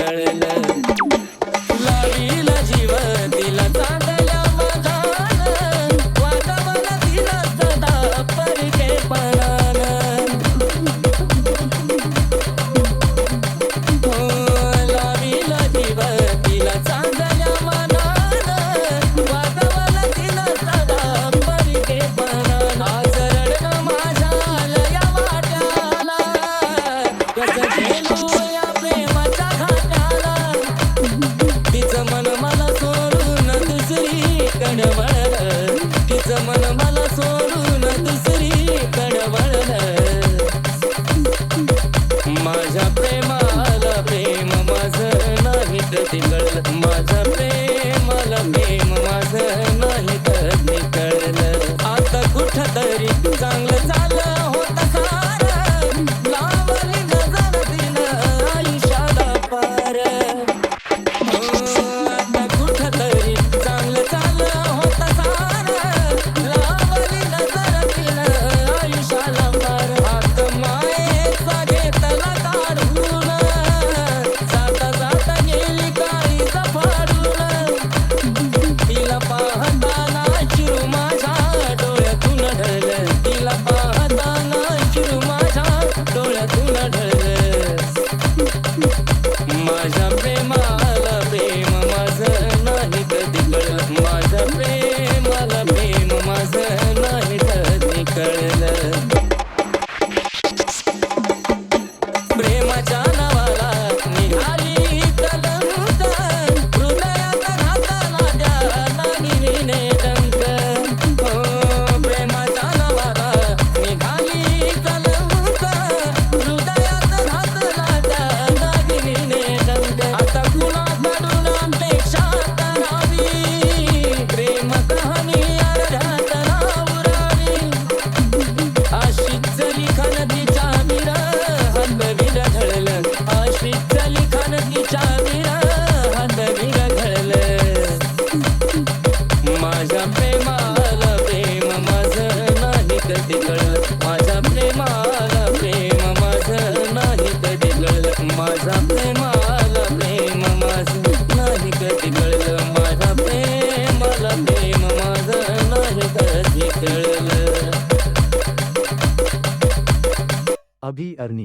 तळलं तुला जीवन. माझा प्रेम अभी अर्नी